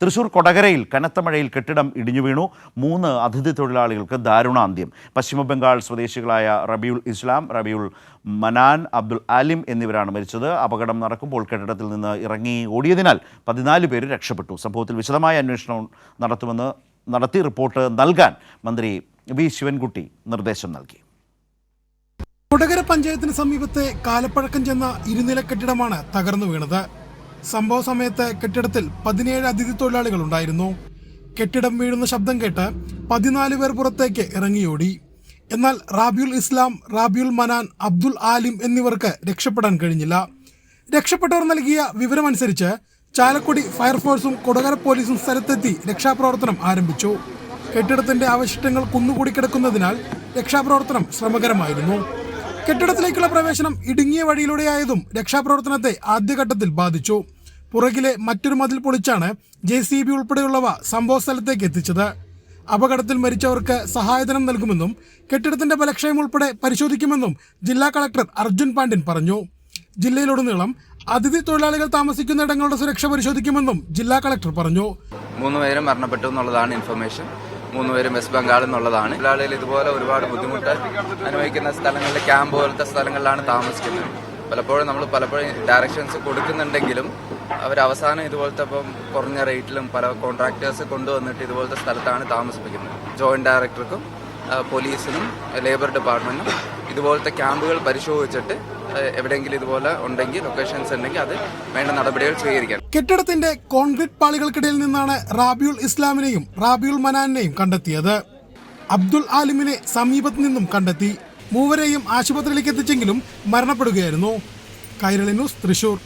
തൃശൂർ കൊടകരയിൽ കനത്ത മഴയിൽ കെട്ടിടം ഇടിഞ്ഞു വീണു. മൂന്ന് അതിഥി തൊഴിലാളികൾക്ക് ദാരുണാന്ത്യം. പശ്ചിമബംഗാൾ സ്വദേശികളായ റബിയുൾ ഇസ്ലാം റബിയുൾ മനാൻ അബ്ദുൽ ആലിം എന്നിവരാണ് മരിച്ചത്. അപകടം നടക്കുമ്പോൾ കെട്ടിടത്തിൽ നിന്ന് ഇറങ്ങി ഓടിയതിനാൽ പതിനാല് പേര് രക്ഷപ്പെട്ടു. സംഭവത്തിൽ വിശദമായ അന്വേഷണം നടത്തുമെന്ന് നടത്തി റിപ്പോർട്ട് നൽകാൻ മന്ത്രി വി. ശിവൻകുട്ടി നിർദ്ദേശം നൽകി. കൊടകര പഞ്ചായത്തിന് സമീപത്തെ കാലപ്പഴക്കം ചെന്ന ഇരുനില കെട്ടിടമാണ് തകർന്നു വീണത്. സംഭവ സമയത്ത് കെട്ടിടത്തിൽ പതിനേഴ് അതിഥി തൊഴിലാളികൾ ഉണ്ടായിരുന്നു. കെട്ടിടം വീഴുന്ന ശബ്ദം കേട്ട് പതിനാല് പേർ പുറത്തേക്ക് ഇറങ്ങിയോടി. എന്നാൽ റാബിയുൽ ഇസ്ലാം റാബിയുൽ മനാൻ അബ്ദുൽ ആലിം എന്നിവർക്ക് രക്ഷപ്പെടാൻ കഴിഞ്ഞില്ല. രക്ഷപ്പെട്ടവർ നൽകിയ വിവരമനുസരിച്ച് ചാലക്കുടി ഫയർഫോഴ്സും കൊടകര പോലീസും സ്ഥലത്തെത്തി രക്ഷാപ്രവർത്തനം ആരംഭിച്ചു. കെട്ടിടത്തിന്റെ അവശിഷ്ടങ്ങൾ കുന്നുകൂടി കിടക്കുന്നതിനാൽ രക്ഷാപ്രവർത്തനം ശ്രമകരമായിരുന്നു. കെട്ടിടത്തിലേക്കുള്ള പ്രവേശനം ഇടുങ്ങിയ വഴിയിലൂടെയായതും രക്ഷാപ്രവർത്തനത്തെ ആദ്യഘട്ടത്തിൽ ബാധിച്ചു. പുറകിലെ മറ്റൊരു മതിൽ പൊളിച്ചാണ് ജെ സി ബി ഉൾപ്പെടെയുള്ളവ സംഭവ സ്ഥലത്തേക്ക് എത്തിച്ചത്. അപകടത്തിൽ മരിച്ചവർക്ക് സഹായധനം നൽകുമെന്നും കെട്ടിടത്തിന്റെ ബലക്ഷയം ഉൾപ്പെടെ പരിശോധിക്കുമെന്നും ജില്ലാ കളക്ടർ അർജുൻ പാണ്ഡ്യൻ പറഞ്ഞു. ജില്ലയിലുടനീളം അതിഥി തൊഴിലാളികൾ താമസിക്കുന്ന ഇടങ്ങളുടെ സുരക്ഷ പരിശോധിക്കുമെന്നും ജില്ലാ കളക്ടർ പറഞ്ഞു. മൂന്ന് പേരും മരണപ്പെട്ടു എന്നുള്ളതാണ് ഇൻഫർമേഷൻ മൂന്ന് പേരും വെസ്റ്റ് ബംഗാളിൽ നിന്നുള്ളതാണ്. തൊഴിലാളികൾ ഇതുപോലെ ഒരുപാട് ബുദ്ധിമുട്ട് അനുഭവിക്കുന്ന സ്ഥലങ്ങളിൽ ക്യാമ്പ് പോലത്തെ സ്ഥലങ്ങളിലാണ് താമസിക്കുന്നത്. പലപ്പോഴും നമ്മൾ പലപ്പോഴും ഡയറക്ഷൻസ് കൊടുക്കുന്നുണ്ടെങ്കിലും അവർ അവസാനം ഇതുപോലത്തെ ഇപ്പം കുറഞ്ഞ റേറ്റിലും പല കോൺട്രാക്ടേഴ്സ് കൊണ്ടുവന്നിട്ട് ഇതുപോലത്തെ സ്ഥലത്താണ് താമസിപ്പിക്കുന്നത്. ജോയിന്റ് ഡയറക്ടർക്കും പോലീസിനും ലേബർ ഡിപ്പാർട്ട്മെന്റിനും ഇതുപോലത്തെ ക്യാമ്പുകൾ പരിശോധിച്ചിട്ട് എവിടെയെങ്കിലും ഇതുപോലെ ഉണ്ടെങ്കിൽ ലൊക്കേഷൻസ് ഉണ്ടെങ്കിൽ അത് വേണ്ട നടപടികൾ സ്വീകരിക്കാം കെട്ടിടത്തിന്റെ കോൺക്രീറ്റ് പാളികൾക്കിടയിൽ നിന്നാണ് റാബിയുൽ ഇസ്ലാമിനെയും റാബിയുൽ മനാനെയും കണ്ടെത്തിയത്. അബ്ദുൽ ആലിമിനെ സമീപത്തു നിന്നും കണ്ടെത്തി. മൂവരെയും ആശുപത്രിയിലേക്ക് എത്തിച്ചെങ്കിലും മരണപ്പെടുകയായിരുന്നു. കൈരളി ന്യൂസ് തൃശൂർ.